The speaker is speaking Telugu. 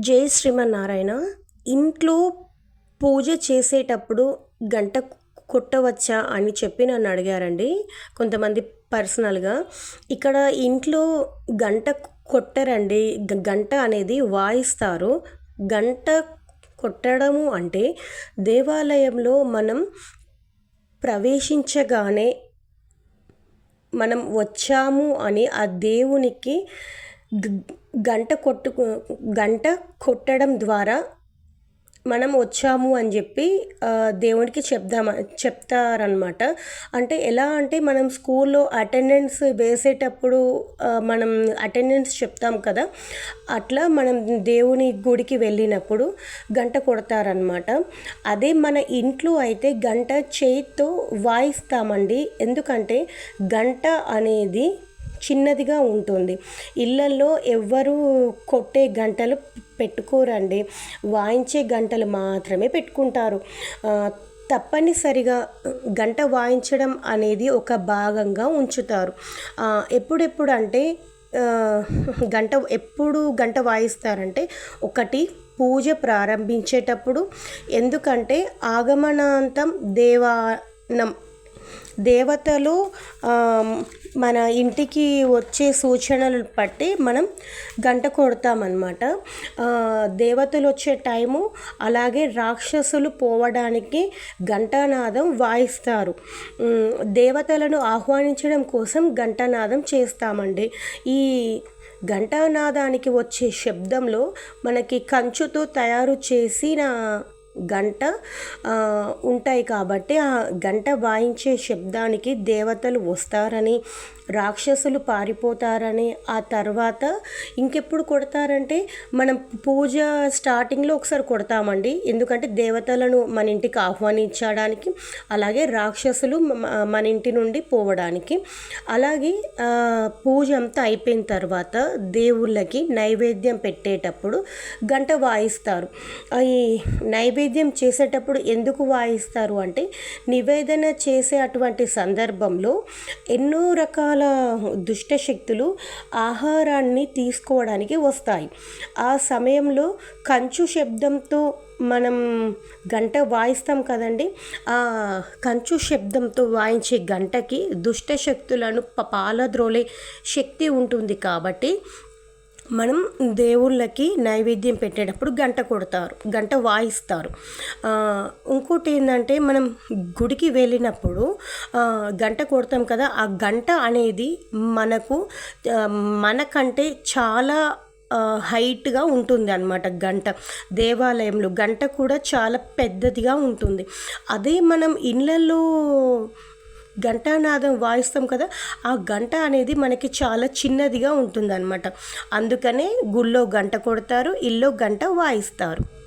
జై శ్రీమన్నారాయణ. ఇంట్లో పూజ చేసేటప్పుడు గంట కొట్టవచ్చా అని చెప్పి నన్ను అడిగారండి కొంతమంది పర్సనల్గా. ఇక్కడ ఇంట్లో గంట కొట్టరండి గ- గంట అనేది వాయిస్తారు. గంట కొట్టడము అంటే దేవాలయంలో మనం ప్రవేశించగానే మనం వచ్చాము అని ఆ దేవునికి గంట కొట్టు గంట కొట్టడం ద్వారా మనం వచ్చాము అని చెప్పి దేవునికి చెప్దామ చెప్తారనమాట అంటే ఎలా అంటే మనం స్కూల్లో అటెండెన్స్ వేసేటప్పుడు మనం అటెండెన్స్ చెప్తాం కదా అట్లా మనం దేవుని గుడికి వెళ్ళినప్పుడు గంట కొడతారనమాట అదే మన ఇంట్లో అయితే గంట చేతితో వాయిస్తామండి. ఎందుకంటే గంట అనేది చిన్నదిగా ఉంటుంది. ఇళ్ళల్లో ఎవ్వరు కొట్టే గంటలు పెట్టుకోరండి. వాయించే గంటలు మాత్రమే పెట్టుకుంటారు. తప్పనిసరిగా గంట వాయించడం అనేది ఒక భాగంగా ఉంచుతారు. ఎప్పుడెప్పుడు అంటే గంట ఎప్పుడు గంట వాయిస్తారంటే ఒకటి పూజ ప్రారంభించేటప్పుడు. ఎందుకంటే ఆగమనాంతం దేవానం దేవతలు మన ఇంటికి వచ్చే సూచనలు బట్టి మనం గంట కొడతామన్నమాట. దేవతలు వచ్చే టైము అలాగే రాక్షసులు పోవడానికి ఘంటానాదం వాయిస్తారు. దేవతలను ఆహ్వానించడం కోసం ఘంటానాదం చేస్తామండి. ఈ ఘంటానాదానికి వచ్చే శబ్దంలో మనకి కంచుతో తయారు చేసిన గంట ఉంటాయి కాబట్టి ఆ గంట వాయించే శబ్దానికి దేవతలు వస్తారని రాక్షసులు పారిపోతారని ఆ తర్వాత ఇంకెప్పుడు కొడతారంటే మనం పూజ స్టార్టింగ్లో ఒకసారి కొడతామండి. ఎందుకంటే దేవతలను మన ఇంటికి ఆహ్వానించడానికి అలాగే రాక్షసులు మన ఇంటి నుండి పోవడానికి. అలాగే పూజ అంతా అయిపోయిన తర్వాత దేవుళ్ళకి నైవేద్యం పెట్టేటప్పుడు గంట వాయిస్తారు. ఈ నైవేద్యం చేసేటప్పుడు ఎందుకు వాయిస్తారు అంటే నివేదన చేసే అటువంటి సందర్భంలో ఎన్నో రకాల దుష్ట శక్తులు ఆహారాన్ని తీసుకోవడానికి వస్తాయి. ఆ సమయంలో కంచు శబ్దంతో మనం గంట వాయిస్తాం కదండి. ఆ కంచు శబ్దంతో వాయించే గంటకి దుష్ట శక్తులను పాలద్రోలే శక్తి ఉంటుంది కాబట్టి మనం దేవుళ్ళకి నైవేద్యం పెట్టేటప్పుడు గంట కొడతారు గంట వాయిస్తారు. ఇంకోటి ఏంటంటే మనం గుడికి వెళ్ళినప్పుడు గంట కొడతాం కదా ఆ గంట అనేది మనకు మనకంటే చాలా హైట్గా ఉంటుంది అనమాట గంట. దేవాలయంలో గంట కూడా చాలా పెద్దదిగా ఉంటుంది. అదే మనం ఇళ్ళల్లో ఘంటానాదం వాయిస్తాం కదా ఆ గంట అనేది మనకి చాలా చిన్నదిగా ఉంటుందన్నమాట. అందుకనే గుళ్ళో గంట కొడతారు ఇల్లో గంట వాయిస్తారు.